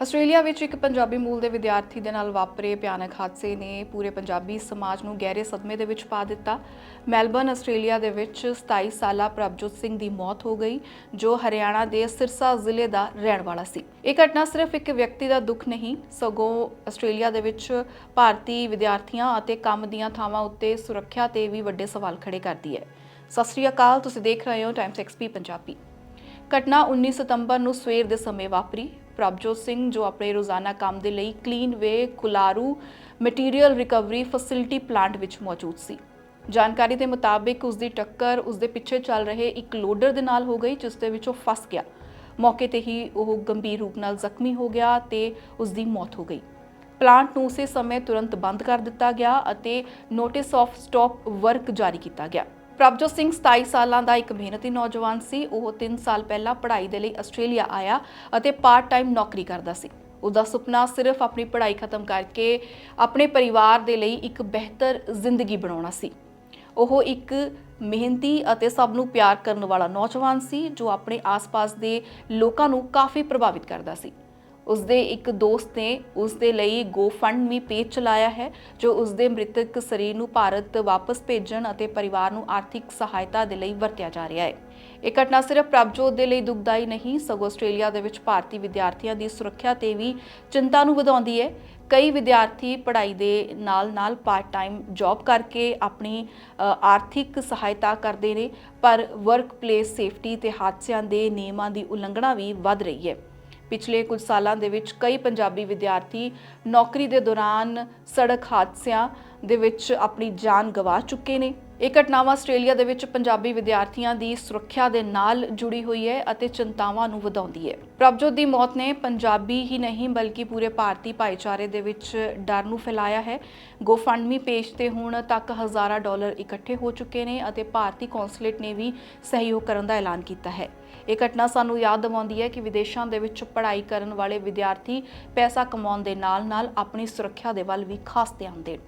Australia ਵਿੱਚ ਇੱਕ ਪੰਜਾਬੀ ਮੂਲ ਦੇ ਵਿਦਿਆਰਥੀ ਦੇ ਨਾਲ ਵਾਪਰੇ ਭਿਆਨਕ ਹਾਦਸੇ ਨੇ ਪੂਰੇ ਪੰਜਾਬੀ ਸਮਾਜ ਨੂੰ ਗਹਿਰੇ ਸਦਮੇ ਦੇ ਵਿੱਚ ਪਾ ਦਿੱਤਾ। ਮੈਲਬਰਨ, ਆਸਟ੍ਰੇਲੀਆ ਦੇ ਵਿੱਚ 27 ਸਾਲਾ ਪ੍ਰਭਜੋਤ ਸਿੰਘ ਦੀ ਮੌਤ ਹੋ ਗਈ, ਜੋ ਹਰਿਆਣਾ ਦੇ ਸਿਰਸਾ ਜ਼ਿਲ੍ਹੇ ਦਾ ਰਹਿਣ ਵਾਲਾ ਸੀ। ਇਹ ਘਟਨਾ ਸਿਰਫ ਇੱਕ ਵਿਅਕਤੀ ਦਾ ਦੁੱਖ ਨਹੀਂ, ਸਗੋਂ ਆਸਟ੍ਰੇਲੀਆ ਦੇ ਵਿੱਚ ਭਾਰਤੀ ਵਿਦਿਆਰਥੀਆਂ ਅਤੇ ਕੰਮ ਦੀਆਂ ਥਾਵਾਂ ਉੱਤੇ ਸੁਰੱਖਿਆ ਤੇ ਵੀ ਵੱਡੇ ਸਵਾਲ ਖੜੇ ਕਰਦੀ ਹੈ। ਸਤਿ ਸ੍ਰੀ ਅਕਾਲ, ਤੁਸੀਂ ਦੇਖ ਰਹੇ ਹੋ ਟਾਈਮਸ ਐਕਸਪੀ ਪੰਜਾਬੀ। ਘਟਨਾ 19 ਸਤੰਬਰ ਨੂੰ ਸਵੇਰ ਦੇ ਸਮੇਂ ਵਾਪਰੀ। ਪ੍ਰਭਜੋਤ ਸਿੰਘ ਜੋ ਆਪਣੇ ਰੋਜ਼ਾਨਾ ਕੰਮ ਦੇ ਲਈ Clean Way, Kularu material recovery facility plant ਵਿੱਚ ਮੌਜੂਦ ਸੀ। ਜਾਣਕਾਰੀ ਦੇ ਮੁਤਾਬਿਕ ਉਸ ਦੀ ਟੱਕਰ ਉਸ ਦੇ ਪਿੱਛੇ ਚੱਲ ਰਹੇ ਇੱਕ ਲੋਡਰ ਦੇ ਨਾਲ ਹੋ ਗਈ, ਜਿਸ ਦੇ ਵਿੱਚ ਉਹ ਫਸ ਗਿਆ। ਮੌਕੇ ਤੇ ਹੀ ਉਹ ਗੰਭੀਰ ਰੂਪ ਨਾਲ ਜ਼ਖਮੀ ਹੋ ਗਿਆ ਤੇ ਉਸ ਦੀ ਮੌਤ ਹੋ ਗਈ। ਪਲਾਂਟ ਨੂੰ ਉਸੇ ਸਮੇਂ ਤੁਰੰਤ ਬੰਦ ਕਰ ਦਿੱਤਾ ਗਿਆ ਅਤੇ ਨੋਟਿਸ ਆਫ ਸਟਾਪ ਵਰਕ ਜਾਰੀ ਕੀਤਾ ਗਿਆ। ਪ੍ਰਭਜੋਤ ਸਿੰਘ 27 ਸਾਲਾਂ ਦਾ ਇੱਕ ਮਿਹਨਤੀ ਨੌਜਵਾਨ ਸੀ। ਉਹ 3 ਸਾਲ ਪਹਿਲਾਂ ਪੜ੍ਹਾਈ ਦੇ ਲਈ ਆਸਟ੍ਰੇਲੀਆ ਆਇਆ ਅਤੇ ਪਾਰਟ ਟਾਈਮ ਨੌਕਰੀ ਕਰਦਾ ਸੀ। ਉਹਦਾ ਸੁਪਨਾ ਸਿਰਫ ਆਪਣੀ ਪੜ੍ਹਾਈ ਖਤਮ ਕਰਕੇ ਆਪਣੇ ਪਰਿਵਾਰ ਦੇ ਲਈ ਇੱਕ ਬਿਹਤਰ ਜ਼ਿੰਦਗੀ ਬਣਾਉਣਾ ਸੀ। ਉਹ ਇੱਕ ਮਿਹਨਤੀ ਅਤੇ ਸਭ ਨੂੰ ਪਿਆਰ ਕਰਨ ਵਾਲਾ ਨੌਜਵਾਨ ਸੀ, ਜੋ ਆਪਣੇ ਆਸ-ਪਾਸ ਦੇ ਲੋਕਾਂ ਨੂੰ ਕਾਫੀ ਪ੍ਰਭਾਵਿਤ ਕਰਦਾ ਸੀ। ਉਸਦੇ ਇੱਕ ਦੋਸਤ ਨੇ ਉਸ ਦੇ ਲਈ GoFundMe ਪੇਜ ਚਲਾਇਆ ਹੈ, ਜੋ ਉਸਦੇ ਮ੍ਰਿਤਕ ਸਰੀਰ ਨੂੰ ਭਾਰਤ ਵਾਪਸ ਭੇਜਣ ਅਤੇ ਪਰਿਵਾਰ ਨੂੰ ਆਰਥਿਕ ਸਹਾਇਤਾ ਦੇ ਲਈ ਵਰਤਿਆ ਜਾ ਰਿਹਾ ਹੈ। ਇਹ ਘਟਨਾ ਸਿਰਫ ਪ੍ਰਭਜੋਤ ਦੇ ਲਈ ਦੁਖਦਾਈ ਨਹੀਂ, ਸਗੋਂ ਆਸਟ੍ਰੇਲੀਆ ਦੇ ਵਿੱਚ ਭਾਰਤੀ ਵਿਦਿਆਰਥੀਆਂ ਦੀ ਸੁਰੱਖਿਆ ਤੇ ਵੀ ਚਿੰਤਾ ਨੂੰ ਵਧਾਉਂਦੀ ਹੈ। ਕਈ ਵਿਦਿਆਰਥੀ ਪੜ੍ਹਾਈ ਦੇ ਨਾਲ-ਨਾਲ ਪਾਰਟ ਟਾਈਮ ਜੌਬ ਕਰਕੇ ਆਪਣੀ ਆਰਥਿਕ ਸਹਾਇਤਾ ਕਰਦੇ ਨੇ, ਪਰ ਵਰਕ ਪਲੇਸ ਸੇਫਟੀ ਤੇ ਹਾਦਸਿਆਂ ਦੇ ਨਿਯਮਾਂ ਦੀ ਉਲੰਘਣਾ ਵੀ ਵੱਧ ਰਹੀ ਹੈ। ਪਿਛਲੇ ਕੁਝ ਸਾਲਾਂ ਦੇ ਵਿੱਚ ਕਈ ਪੰਜਾਬੀ ਵਿਦਿਆਰਥੀ ਨੌਕਰੀ ਦੇ ਦੌਰਾਨ ਸੜਕ ਹਾਦਸਿਆਂ ਦੇ ਵਿੱਚ ਆਪਣੀ ਜਾਨ ਗਵਾ ਚੁੱਕੇ ਨੇ। ਇਹ ਘਟਨਾਵਾਂ ਆਸਟ੍ਰੇਲੀਆ ਦੇ ਵਿੱਚ ਪੰਜਾਬੀ ਵਿਦਿਆਰਥੀਆਂ ਦੀ ਸੁਰੱਖਿਆ ਦੇ ਨਾਲ ਜੁੜੀ ਹੋਈ ਹੈ ਅਤੇ ਚਿੰਤਾਵਾਂ ਨੂੰ ਵਧਾਉਂਦੀ ਹੈ। ਪ੍ਰਭਜੋਤ ਦੀ ਮੌਤ ਨੇ ਪੰਜਾਬੀ ਹੀ ਨਹੀਂ, ਬਲਕਿ ਪੂਰੇ ਭਾਰਤੀ ਭਾਈਚਾਰੇ ਦੇ ਵਿੱਚ ਡਰ ਨੂੰ ਫੈਲਾਇਆ ਹੈ। GoFundMe ਪੇਜ ਤੇ ਹੁਣ ਤੱਕ ਹਜ਼ਾਰਾਂ ਡਾਲਰ ਇਕੱਠੇ ਹੋ ਚੁੱਕੇ ਨੇ ਅਤੇ ਭਾਰਤੀ ਕੌਂਸੂਲੇਟ ਨੇ ਵੀ ਸਹਿਯੋਗ ਕਰਨ ਦਾ ਐਲਾਨ ਕੀਤਾ ਹੈ। ਇਹ ਘਟਨਾ ਸਾਨੂੰ ਯਾਦ ਦਿਵਾਉਂਦੀ ਹੈ ਕਿ ਵਿਦੇਸ਼ਾਂ ਦੇ ਵਿੱਚ ਪੜ੍ਹਾਈ ਕਰਨ ਵਾਲੇ ਵਿਦਿਆਰਥੀ ਪੈਸਾ ਕਮਾਉਣ ਦੇ ਨਾਲ-ਨਾਲ ਆਪਣੀ ਸੁਰੱਖਿਆ ਦੇ ਵੱਲ ਵੀ ਖਾਸ ਧਿਆਨ ਦੇਣ।